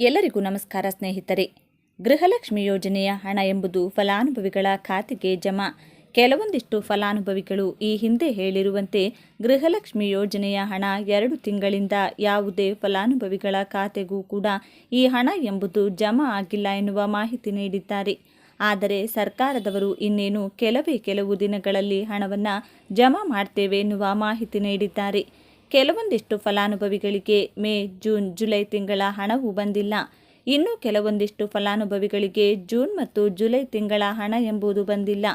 ಎಲ್ಲರಿಗೂ ನಮಸ್ಕಾರ ಸ್ನೇಹಿತರೆ. ಗೃಹಲಕ್ಷ್ಮಿ ಯೋಜನೆಯ ಹಣ ಎಂಬುದು ಫಲಾನುಭವಿಗಳ ಖಾತೆಗೆ ಜಮಾ. ಕೆಲವೊಂದಿಷ್ಟು ಫಲಾನುಭವಿಗಳು ಈ ಹಿಂದೆ ಹೇಳಿರುವಂತೆ ಗೃಹಲಕ್ಷ್ಮಿ ಯೋಜನೆಯ ಹಣ ಎರಡು ತಿಂಗಳಿಂದ ಯಾವುದೇ ಫಲಾನುಭವಿಗಳ ಖಾತೆಗೂ ಕೂಡ ಈ ಹಣ ಎಂಬುದು ಜಮಾ ಆಗಿಲ್ಲ ಎನ್ನುವ ಮಾಹಿತಿ ನೀಡಿದ್ದಾರೆ. ಆದರೆ ಸರ್ಕಾರದವರು ಇನ್ನೇನು ಕೆಲವೇ ಕೆಲವು ದಿನಗಳಲ್ಲಿ ಹಣವನ್ನು ಜಮಾ ಮಾಡ್ತೇವೆ ಎನ್ನುವ ಮಾಹಿತಿ ನೀಡಿದ್ದಾರೆ. ಕೆಲವೊಂದಿಷ್ಟು ಫಲಾನುಭವಿಗಳಿಗೆ ಮೇ, ಜೂನ್, ಜುಲೈ ತಿಂಗಳ ಹಣವೂ ಬಂದಿಲ್ಲ. ಇನ್ನು ಕೆಲವೊಂದಿಷ್ಟು ಫಲಾನುಭವಿಗಳಿಗೆ ಜೂನ್ ಮತ್ತು ಜುಲೈ ತಿಂಗಳ ಹಣ ಎಂಬುದು ಬಂದಿಲ್ಲ.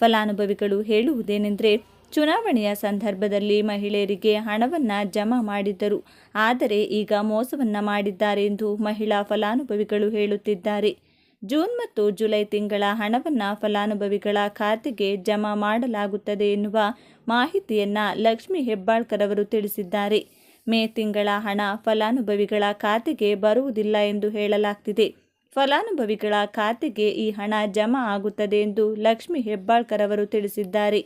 ಫಲಾನುಭವಿಗಳು ಹೇಳುವುದೇನೆಂದರೆ, ಚುನಾವಣೆಯ ಸಂದರ್ಭದಲ್ಲಿ ಮಹಿಳೆಯರಿಗೆ ಹಣವನ್ನು ಜಮಾ ಮಾಡಿದ್ದರು. ಆದರೆ ಈಗ ಮೋಸವನ್ನು ಮಾಡಿದ್ದಾರೆ ಎಂದು ಮಹಿಳಾ ಫಲಾನುಭವಿಗಳು ಹೇಳುತ್ತಿದ್ದಾರೆ. ಜೂನ್ ಮತ್ತು ಜುಲೈ ತಿಂಗಳ ಹಣವನ್ನು ಫಲಾನುಭವಿಗಳ ಖಾತೆಗೆ ಜಮಾ ಮಾಡಲಾಗುತ್ತದೆ ಎನ್ನುವ ಮಾಹಿತಿಯನ್ನು ಲಕ್ಷ್ಮಿ ಹೆಬ್ಬಾಳ್ಕರ್ ಅವರು ತಿಳಿಸಿದ್ದಾರೆ. ಮೇ ತಿಂಗಳ ಹಣ ಫಲಾನುಭವಿಗಳ ಖಾತೆಗೆ ಬರುವುದಿಲ್ಲ ಎಂದು ಹೇಳಲಾಗ್ತಿದೆ. ಫಲಾನುಭವಿಗಳ ಖಾತೆಗೆ ಈ ಹಣ ಜಮಾ ಆಗುತ್ತದೆ ಎಂದು ಲಕ್ಷ್ಮಿ ಹೆಬ್ಬಾಳ್ಕರ್ ಅವರು ತಿಳಿಸಿದ್ದಾರೆ.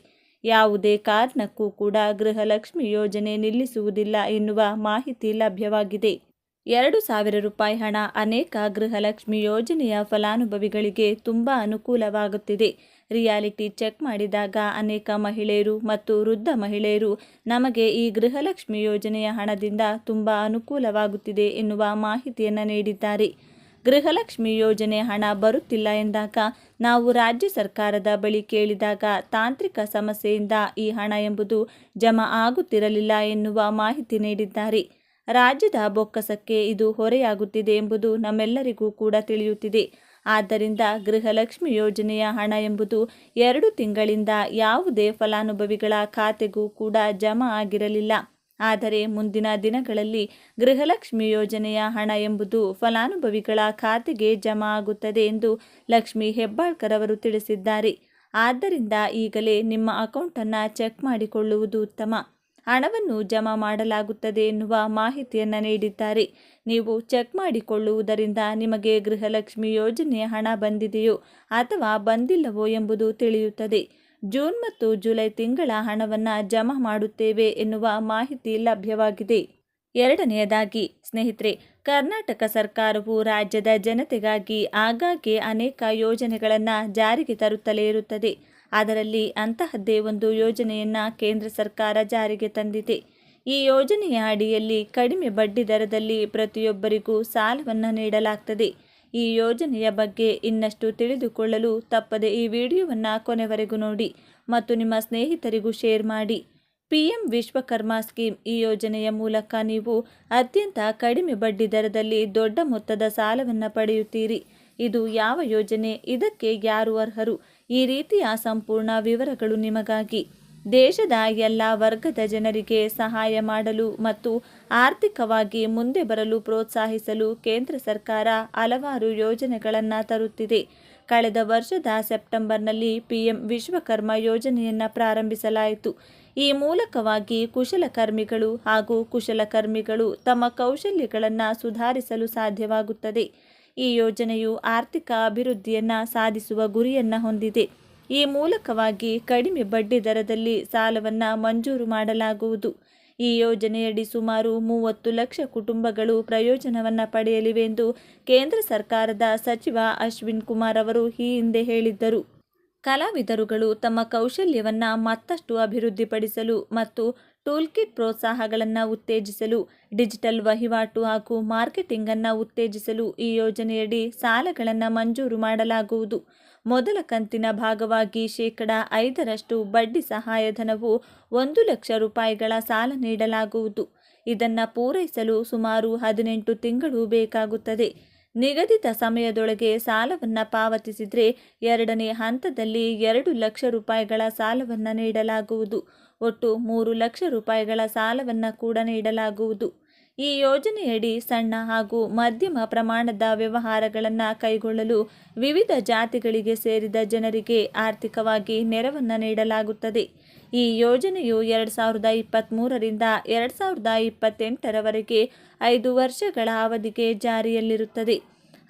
ಯಾವುದೇ ಕಾರಣಕ್ಕೂ ಕೂಡ ಗೃಹಲಕ್ಷ್ಮಿ ಯೋಜನೆ ನಿಲ್ಲಿಸುವುದಿಲ್ಲ ಎನ್ನುವ ಮಾಹಿತಿ ಲಭ್ಯವಾಗಿದೆ. ಎರಡು ಸಾವಿರ ರೂಪಾಯಿ ಹಣ ಅನೇಕ ಗೃಹಲಕ್ಷ್ಮಿ ಯೋಜನೆಯ ಫಲಾನುಭವಿಗಳಿಗೆ ತುಂಬ ಅನುಕೂಲವಾಗುತ್ತಿದೆ. ರಿಯಾಲಿಟಿ ಚೆಕ್ ಮಾಡಿದಾಗ ಅನೇಕ ಮಹಿಳೆಯರು ಮತ್ತು ವೃದ್ಧ ಮಹಿಳೆಯರು ನಮಗೆ ಈ ಗೃಹಲಕ್ಷ್ಮಿ ಯೋಜನೆಯ ಹಣದಿಂದ ತುಂಬ ಅನುಕೂಲವಾಗುತ್ತಿದೆ ಎನ್ನುವ ಮಾಹಿತಿಯನ್ನು ನೀಡಿದ್ದಾರೆ. ಗೃಹಲಕ್ಷ್ಮಿ ಯೋಜನೆ ಹಣ ಬರುತ್ತಿಲ್ಲ ಎಂದಾಗ ನಾವು ರಾಜ್ಯ ಸರ್ಕಾರದ ಬಳಿ ಕೇಳಿದಾಗ ತಾಂತ್ರಿಕ ಸಮಸ್ಯೆಯಿಂದ ಈ ಹಣ ಎಂಬುದು ಜಮಾ ಆಗುತ್ತಿರಲಿಲ್ಲ ಎನ್ನುವ ಮಾಹಿತಿ ನೀಡಿದ್ದಾರೆ. ರಾಜ್ಯದ ಬೊಕ್ಕಸಕ್ಕೆ ಇದು ಹೊರೆಯಾಗುತ್ತಿದೆ ಎಂಬುದು ನಮ್ಮೆಲ್ಲರಿಗೂ ಕೂಡ ತಿಳಿಯುತ್ತಿದೆ. ಆದ್ದರಿಂದ ಗೃಹಲಕ್ಷ್ಮಿ ಯೋಜನೆಯ ಹಣ ಎಂಬುದು ಎರಡು ತಿಂಗಳಿಂದ ಯಾವುದೇ ಫಲಾನುಭವಿಗಳ ಖಾತೆಗೂ ಕೂಡ ಜಮಾ ಆಗಿರಲಿಲ್ಲ. ಆದರೆ ಮುಂದಿನ ದಿನಗಳಲ್ಲಿ ಗೃಹಲಕ್ಷ್ಮಿ ಯೋಜನೆಯ ಹಣ ಎಂಬುದು ಫಲಾನುಭವಿಗಳ ಖಾತೆಗೆ ಜಮಾ ಆಗುತ್ತದೆ ಎಂದು ಲಕ್ಷ್ಮಿ ಹೆಬ್ಬಾಳ್ಕರ್ ಅವರು ತಿಳಿಸಿದ್ದಾರೆ. ಆದ್ದರಿಂದ ಈಗಲೇ ನಿಮ್ಮ ಅಕೌಂಟನ್ನು ಚೆಕ್ ಮಾಡಿಕೊಳ್ಳುವುದು ಉತ್ತಮ. ಹಣವನ್ನು ಜಮಾ ಮಾಡಲಾಗುತ್ತದೆ ಎನ್ನುವ ಮಾಹಿತಿಯನ್ನು ನೀಡಿದ್ದಾರೆ. ನೀವು ಚೆಕ್ ಮಾಡಿಕೊಳ್ಳುವುದರಿಂದ ನಿಮಗೆ ಗೃಹಲಕ್ಷ್ಮಿ ಯೋಜನೆಯ ಹಣ ಬಂದಿದೆಯೋ ಅಥವಾ ಬಂದಿಲ್ಲವೋ ಎಂಬುದು ತಿಳಿಯುತ್ತದೆ. ಜೂನ್ ಮತ್ತು ಜುಲೈ ತಿಂಗಳ ಹಣವನ್ನು ಜಮಾ ಮಾಡುತ್ತೇವೆ ಎನ್ನುವ ಮಾಹಿತಿ ಲಭ್ಯವಾಗಿದೆ. ಎರಡನೆಯದಾಗಿ, ಸ್ನೇಹಿತರೆ, ಕರ್ನಾಟಕ ಸರ್ಕಾರವು ರಾಜ್ಯದ ಜನತೆಗಾಗಿ ಆಗಾಗ್ಗೆ ಅನೇಕ ಯೋಜನೆಗಳನ್ನು ಜಾರಿಗೆ ತರುತ್ತಲೇ ಇರುತ್ತದೆ. ಅದರಲ್ಲಿ ಅಂತಹದ್ದೇ ಒಂದು ಯೋಜನೆಯನ್ನು ಕೇಂದ್ರ ಸರ್ಕಾರ ಜಾರಿಗೆ ತಂದಿದೆ. ಈ ಯೋಜನೆಯ ಅಡಿಯಲ್ಲಿ ಕಡಿಮೆ ಬಡ್ಡಿ ದರದಲ್ಲಿ ಪ್ರತಿಯೊಬ್ಬರಿಗೂ ಸಾಲವನ್ನು ನೀಡಲಾಗ್ತದೆ. ಈ ಯೋಜನೆಯ ಬಗ್ಗೆ ಇನ್ನಷ್ಟು ತಿಳಿದುಕೊಳ್ಳಲು ತಪ್ಪದೆ ಈ ವಿಡಿಯೋವನ್ನು ಕೊನೆವರೆಗೂ ನೋಡಿ ಮತ್ತು ನಿಮ್ಮ ಸ್ನೇಹಿತರಿಗೂ ಶೇರ್ ಮಾಡಿ. ಪಿ ಎಂ ವಿಶ್ವಕರ್ಮ ಸ್ಕೀಮ್ ಈ ಯೋಜನೆಯ ಮೂಲಕ ನೀವು ಅತ್ಯಂತ ಕಡಿಮೆ ಬಡ್ಡಿ ದರದಲ್ಲಿ ದೊಡ್ಡ ಮೊತ್ತದ ಸಾಲವನ್ನು ಪಡೆಯುತ್ತೀರಿ. ಇದು ಯಾವ ಯೋಜನೆ? ಇದಕ್ಕೆ ಯಾರು ಅರ್ಹರು? ಈ ರೀತಿಯ ಸಂಪೂರ್ಣ ವಿವರಗಳು ನಿಮಗಾಗಿ. ದೇಶದ ಎಲ್ಲ ವರ್ಗದ ಜನರಿಗೆ ಸಹಾಯ ಮಾಡಲು ಮತ್ತು ಆರ್ಥಿಕವಾಗಿ ಮುಂದೆ ಬರಲು ಪ್ರೋತ್ಸಾಹಿಸಲು ಕೇಂದ್ರ ಸರ್ಕಾರ ಹಲವಾರು ಯೋಜನೆಗಳನ್ನು ತರುತ್ತಿದೆ. ಕಳೆದ ವರ್ಷದ ಸೆಪ್ಟೆಂಬರ್ನಲ್ಲಿ ಪಿಎಂ ವಿಶ್ವಕರ್ಮ ಯೋಜನೆಯನ್ನು ಪ್ರಾರಂಭಿಸಲಾಯಿತು. ಈ ಮೂಲಕವಾಗಿ ಕುಶಲಕರ್ಮಿಗಳು ಹಾಗೂ ಕುಶಲಕರ್ಮಿಗಳು ತಮ್ಮ ಕೌಶಲ್ಯಗಳನ್ನು ಸುಧಾರಿಸಲು ಸಾಧ್ಯವಾಗುತ್ತದೆ. ಈ ಯೋಜನೆಯು ಆರ್ಥಿಕ ಅಭಿವೃದ್ಧಿಯನ್ನು ಸಾಧಿಸುವ ಗುರಿಯನ್ನು ಹೊಂದಿದೆ. ಈ ಮೂಲಕವಾಗಿ ಕಡಿಮೆ ಬಡ್ಡಿ ದರದಲ್ಲಿ ಸಾಲವನ್ನು ಮಂಜೂರು ಮಾಡಲಾಗುವುದು. ಈ ಯೋಜನೆಯಡಿ ಸುಮಾರು ಮೂವತ್ತು ಲಕ್ಷ ಕುಟುಂಬಗಳು ಪ್ರಯೋಜನವನ್ನು ಪಡೆಯಲಿವೆ ಎಂದು ಕೇಂದ್ರ ಸರ್ಕಾರದ ಸಚಿವ ಅಶ್ವಿನ್ ಕುಮಾರ್ ಅವರು ಈ ಹಿಂದೆ ಹೇಳಿದ್ದರು. ಕಲಾವಿದರುಗಳು ತಮ್ಮ ಕೌಶಲ್ಯವನ್ನು ಮತ್ತಷ್ಟು ಅಭಿವೃದ್ಧಿಪಡಿಸಲು ಮತ್ತು ಟೂಲ್ಕಿಟ್ ಪ್ರೋತ್ಸಾಹಗಳನ್ನು ಉತ್ತೇಜಿಸಲು, ಡಿಜಿಟಲ್ ವಹಿವಾಟು ಹಾಗೂ ಮಾರ್ಕೆಟಿಂಗನ್ನು ಉತ್ತೇಜಿಸಲು ಈ ಯೋಜನೆಯಡಿ ಸಾಲಗಳನ್ನು ಮಂಜೂರು ಮಾಡಲಾಗುವುದು. ಮೊದಲ ಕಂತಿನ ಭಾಗವಾಗಿ ಶೇಕಡ ಐದರಷ್ಟು ಬಡ್ಡಿ ಸಹಾಯಧನವು ಒಂದು ಲಕ್ಷ ರೂಪಾಯಿಗಳ ಸಾಲ ನೀಡಲಾಗುವುದು. ಇದನ್ನು ಪೂರೈಸಲು ಸುಮಾರು ಹದಿನೆಂಟು ತಿಂಗಳು ಬೇಕಾಗುತ್ತದೆ. ನಿಗದಿತ ಸಮಯದೊಳಗೆ ಸಾಲವನ್ನು ಪಾವತಿಸಿದರೆ ಎರಡನೇ ಹಂತದಲ್ಲಿ ಎರಡು ಲಕ್ಷ ರೂಪಾಯಿಗಳ ಸಾಲವನ್ನು ನೀಡಲಾಗುವುದು. ಒಟ್ಟು ಮೂರು ಲಕ್ಷ ರೂಪಾಯಿಗಳ ಸಾಲವನ್ನು ಕೂಡ ನೀಡಲಾಗುವುದು. ಈ ಯೋಜನೆಯಡಿ ಸಣ್ಣ ಹಾಗೂ ಮಧ್ಯಮ ಪ್ರಮಾಣದ ವ್ಯವಹಾರಗಳನ್ನು ಕೈಗೊಳ್ಳಲು ವಿವಿಧ ಜಾತಿಗಳಿಗೆ ಸೇರಿದ ಜನರಿಗೆ ಆರ್ಥಿಕವಾಗಿ ನೆರವನ್ನು ನೀಡಲಾಗುತ್ತದೆ. ಈ ಯೋಜನೆಯು ಎರಡು ಸಾವಿರದ ಇಪ್ಪತ್ತ್ಮೂರರಿಂದ ಎರಡು ಸಾವಿರದ ಇಪ್ಪತ್ತೆಂಟರವರೆಗೆ ಐದು ವರ್ಷಗಳ ಅವಧಿಗೆ ಜಾರಿಯಲ್ಲಿರುತ್ತದೆ.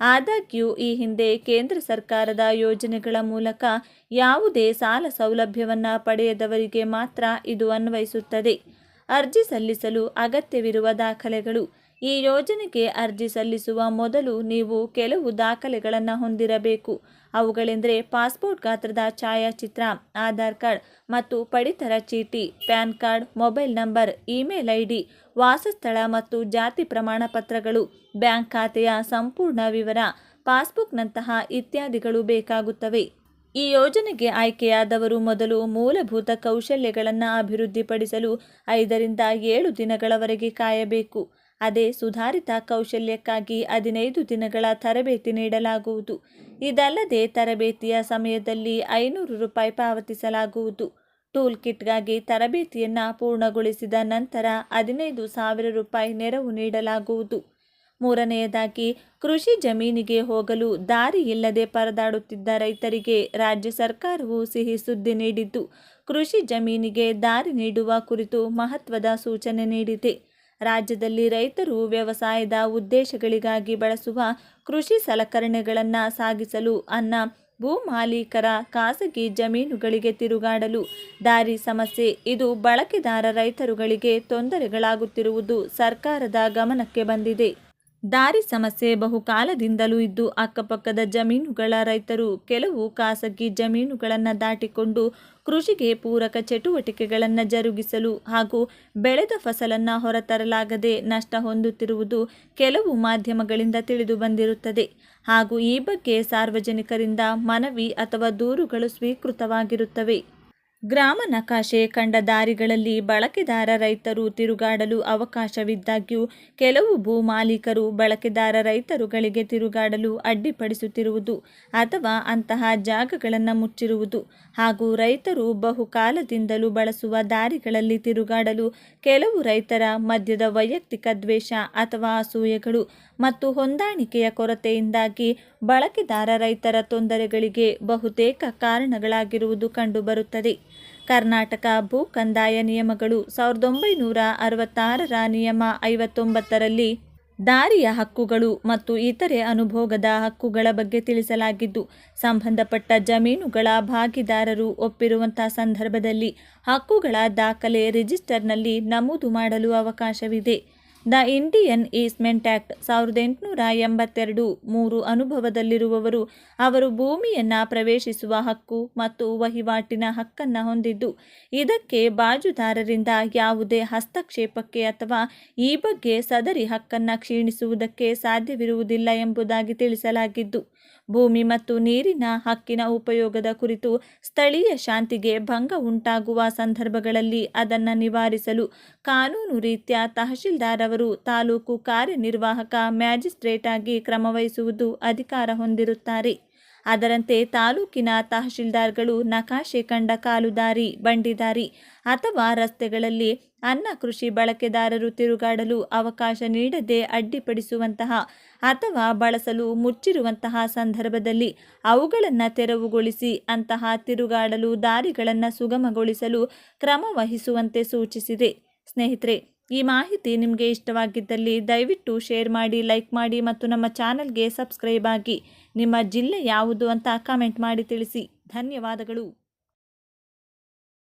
ಆದಾಗ್ಯೂ, ಈ ಹಿಂದೆ ಕೇಂದ್ರ ಸರ್ಕಾರದ ಯೋಜನೆಗಳ ಮೂಲಕ ಯಾವುದೇ ಸಾಲ ಸೌಲಭ್ಯವನ್ನು ಪಡೆಯದವರಿಗೆ ಮಾತ್ರ ಇದು ಅನ್ವಯಿಸುತ್ತದೆ. ಅರ್ಜಿ ಸಲ್ಲಿಸಲು ಅಗತ್ಯವಿರುವ ದಾಖಲೆಗಳು. ಈ ಯೋಜನೆಗೆ ಅರ್ಜಿ ಸಲ್ಲಿಸುವ ಮೊದಲು ನೀವು ಕೆಲವು ದಾಖಲೆಗಳನ್ನು ಹೊಂದಿರಬೇಕು. ಅವುಗಳೆಂದರೆ ಪಾಸ್ಪೋರ್ಟ್ ಗಾತ್ರದ ಛಾಯಾಚಿತ್ರ, ಆಧಾರ್ ಕಾರ್ಡ್ ಮತ್ತು ಪಡಿತರ ಚೀಟಿ, PAN card, mobile number, email I D ವಾಸಸ್ಥಳ ಮತ್ತು ಜಾತಿ ಪ್ರಮಾಣ ಪತ್ರಗಳು, ಬ್ಯಾಂಕ್ ಖಾತೆಯ ಸಂಪೂರ್ಣ ವಿವರ, ಪಾಸ್ಬುಕ್ನಂತಹ ಇತ್ಯಾದಿಗಳು ಬೇಕಾಗುತ್ತವೆ. ಈ ಯೋಜನೆಗೆ ಆಯ್ಕೆಯಾದವರು ಮೊದಲು ಮೂಲಭೂತ ಕೌಶಲ್ಯಗಳನ್ನು ಅಭಿವೃದ್ಧಿಪಡಿಸಲು ಐದರಿಂದ ಏಳು ದಿನಗಳವರೆಗೆ ಕಾಯಬೇಕು. ಅದೇ ಸುಧಾರಿತ ಕೌಶಲ್ಯಕ್ಕಾಗಿ ಹದಿನೈದು ದಿನಗಳ ತರಬೇತಿ ನೀಡಲಾಗುವುದು. ಇದಲ್ಲದೆ ತರಬೇತಿಯ ಸಮಯದಲ್ಲಿ ಐನೂರು ರೂಪಾಯಿ ಪಾವತಿಸಲಾಗುವುದು. ಟೂಲ್ ಕಿಟ್ಗಾಗಿ ತರಬೇತಿಯನ್ನು ಪೂರ್ಣಗೊಳಿಸಿದ ನಂತರ ಹದಿನೈದು ಸಾವಿರ ರೂಪಾಯಿ ನೆರವು ನೀಡಲಾಗುವುದು. ಮೂರನೆಯದಾಗಿ, ಕೃಷಿ ಜಮೀನಿಗೆ ಹೋಗಲು ದಾರಿ ಇಲ್ಲದೆ ಪರದಾಡುತ್ತಿದ್ದ ರೈತರಿಗೆ ರಾಜ್ಯ ಸರ್ಕಾರವು ಸಿಹಿ ಸುದ್ದಿ ನೀಡಿದ್ದು, ಕೃಷಿ ಜಮೀನಿಗೆ ದಾರಿ ನೀಡುವ ಕುರಿತು ಮಹತ್ವದ ಸೂಚನೆ ನೀಡಿದೆ. ರಾಜ್ಯದಲ್ಲಿ ರೈತರು ವ್ಯವಸಾಯದ ಉದ್ದೇಶಗಳಿಗಾಗಿ ಬಳಸುವ ಕೃಷಿ ಸಲಕರಣೆಗಳನ್ನು ಸಾಗಿಸಲು ಅನ್ನ, ಭೂ ಮಾಲೀಕರ ಖಾಸಗಿ ಜಮೀನುಗಳಿಗೆ ತಿರುಗಾಡಲು ದಾರಿ ಸಮಸ್ಯೆ, ಇದು ಬಳಕೆದಾರ ರೈತರುಗಳಿಗೆ ತೊಂದರೆಗಳಾಗುತ್ತಿರುವುದು ಸರ್ಕಾರದ ಗಮನಕ್ಕೆ ಬಂದಿದೆ. ದಾರಿ ಸಮಸ್ಯೆ ಬಹುಕಾಲದಿಂದಲೂ ಇದ್ದು ಅಕ್ಕಪಕ್ಕದ ಜಮೀನುಗಳ ರೈತರು ಕೆಲವು ಖಾಸಗಿ ಜಮೀನುಗಳನ್ನು ದಾಟಿಕೊಂಡು ಕೃಷಿಗೆ ಪೂರಕ ಚಟುವಟಿಕೆಗಳನ್ನು ಜರುಗಿಸಲು ಹಾಗೂ ಬೆಳೆದ ಫಸಲನ್ನು ಹೊರತರಲಾಗದೆ ನಷ್ಟ ಹೊಂದುತ್ತಿರುವುದು ಕೆಲವು ಮಾಧ್ಯಮಗಳಿಂದ ತಿಳಿದು ಬಂದಿರುತ್ತದೆ. ಹಾಗೂ ಈ ಬಗ್ಗೆ ಸಾರ್ವಜನಿಕರಿಂದ ಮನವಿ ಅಥವಾ ದೂರುಗಳು ಸ್ವೀಕೃತವಾಗಿರುತ್ತವೆ. ಗ್ರಾಮ ನಕಾಶೆ ಕಂಡ ದಾರಿಗಳಲ್ಲಿ ಬಳಕೆದಾರ ರೈತರು ತಿರುಗಾಡಲು ಅವಕಾಶವಿದ್ದಾಗ್ಯೂ ಕೆಲವು ಭೂ ಮಾಲೀಕರು ಬಳಕೆದಾರ ರೈತರುಗಳಿಗೆ ತಿರುಗಾಡಲು ಅಡ್ಡಿಪಡಿಸುತ್ತಿರುವುದು ಅಥವಾ ಅಂತಹ ಜಾಗಗಳನ್ನು ಮುಚ್ಚಿರುವುದು ಹಾಗೂ ರೈತರು ಬಹುಕಾಲದಿಂದಲೂ ಬಳಸುವ ದಾರಿಗಳಲ್ಲಿ ತಿರುಗಾಡಲು ಕೆಲವು ರೈತರ ಮಧ್ಯದ ವೈಯಕ್ತಿಕ ದ್ವೇಷ ಅಥವಾ ಅಸೂಯೆಗಳು ಮತ್ತು ಹೊಂದಾಣಿಕೆಯ ಕೊರತೆಯಿಂದಾಗಿ ಬಳಕೆದಾರ ರೈತರ ತೊಂದರೆಗಳಿಗೆ ಬಹುತೇಕ ಕಾರಣಗಳಾಗಿರುವುದು ಕಂಡುಬರುತ್ತದೆ. ಕರ್ನಾಟಕ ಭೂ ಕಂದಾಯ ನಿಯಮಗಳು ಸಾವಿರದ ಒಂಬೈನೂರ ಅರವತ್ತಾರರ ನಿಯಮ ಐವತ್ತೊಂಬತ್ತರಲ್ಲಿ ದಾರಿಯ ಹಕ್ಕುಗಳು ಮತ್ತು ಇತರೆ ಅನುಭೋಗದ ಹಕ್ಕುಗಳ ಬಗ್ಗೆ ತಿಳಿಸಲಾಗಿದ್ದು, ಸಂಬಂಧಪಟ್ಟ ಜಮೀನುಗಳ ಭಾಗಿದಾರರು ಒಪ್ಪಿರುವಂತಹ ಸಂದರ್ಭದಲ್ಲಿ ಹಕ್ಕುಗಳ ದಾಖಲೆ ರಿಜಿಸ್ಟರ್ನಲ್ಲಿ ನಮೂದು ಮಾಡಲು ಅವಕಾಶವಿದೆ. ದ ಇಂಡಿಯನ್ ಈಸ್ಮೆಂಟ್ ಆ್ಯಕ್ಟ್ ಸಾವಿರದ ಎಂಟುನೂರ ಎಂಬತ್ತೆರಡು ಮೂರು ಅನುಭವದಲ್ಲಿರುವವರು ಅವರು ಭೂಮಿಯನ್ನು ಪ್ರವೇಶಿಸುವ ಹಕ್ಕು ಮತ್ತು ವಹಿವಾಟಿನ ಹಕ್ಕನ್ನು ಹೊಂದಿದ್ದು, ಇದಕ್ಕೆ ಬಾಜುದಾರರಿಂದ ಯಾವುದೇ ಹಸ್ತಕ್ಷೇಪಕ್ಕೆ ಅಥವಾ ಈ ಬಗ್ಗೆ ಸದರಿ ಹಕ್ಕನ್ನು ಕ್ಷೀಣಿಸುವುದಕ್ಕೆ ಸಾಧ್ಯವಿರುವುದಿಲ್ಲ ಎಂಬುದಾಗಿ ತಿಳಿಸಲಾಗಿದ್ದು ಭೂಮಿ ಮತ್ತು ನೀರಿನ ಹಕ್ಕಿನ ಉಪಯೋಗದ ಕುರಿತು ಸ್ಥಳೀಯ ಶಾಂತಿಗೆ ಭಂಗ ಉಂಟಾಗುವ ಸಂದರ್ಭಗಳಲ್ಲಿ ಅದನ್ನು ನಿವಾರಿಸಲು ಕಾನೂನು ರೀತ್ಯ ತಹಶೀಲ್ದಾರ್ ಅವರು ತಾಲೂಕು ಕಾರ್ಯನಿರ್ವಾಹಕ ಮ್ಯಾಜಿಸ್ಟ್ರೇಟ್ ಆಗಿ ಕ್ರಮವಹಿಸುವುದು ಅಧಿಕಾರ ಹೊಂದಿರುತ್ತಾರೆ. ಅದರಂತೆ ತಾಲೂಕಿನ ತಹಶೀಲ್ದಾರ್ಗಳು ನಕಾಶೆ ಕಂಡ ಕಾಲುದಾರಿ ಬಂಡಿದಾರಿ ಅಥವಾ ರಸ್ತೆಗಳಲ್ಲಿ ಅನ್ನ ಕೃಷಿ ಬಳಕೆದಾರರು ತಿರುಗಾಡಲು ಅವಕಾಶ ನೀಡದೆ ಅಡ್ಡಿಪಡಿಸುವಂತಹ ಅಥವಾ ಬಳಸಲು ಮುಚ್ಚಿರುವಂತಹ ಸಂದರ್ಭದಲ್ಲಿ ಅವುಗಳನ್ನು ತೆರವುಗೊಳಿಸಿ ಅಂತಹ ತಿರುಗಾಡಲು ದಾರಿಗಳನ್ನು ಸುಗಮಗೊಳಿಸಲು ಕ್ರಮ ವಹಿಸುವಂತೆ ಸೂಚಿಸಿದೆ. ಸ್ನೇಹಿತರೆ ಈ ಮಾಹಿತಿ ನಿಮಗೆ ಇಷ್ಟವಾಗಿದ್ದಲ್ಲಿ ದಯವಿಟ್ಟು ಶೇರ್ ಮಾಡಿ, ಲೈಕ್ ಮಾಡಿ ಮತ್ತು ನಮ್ಮ ಚಾನಲ್ಗೆ ಸಬ್ಸ್ಕ್ರೈಬ್ ಆಗಿ. ನಿಮ್ಮ ಜಿಲ್ಲೆ ಯಾವುದು ಅಂತ ಕಾಮೆಂಟ್ ಮಾಡಿ ತಿಳಿಸಿ. ಧನ್ಯವಾದಗಳು.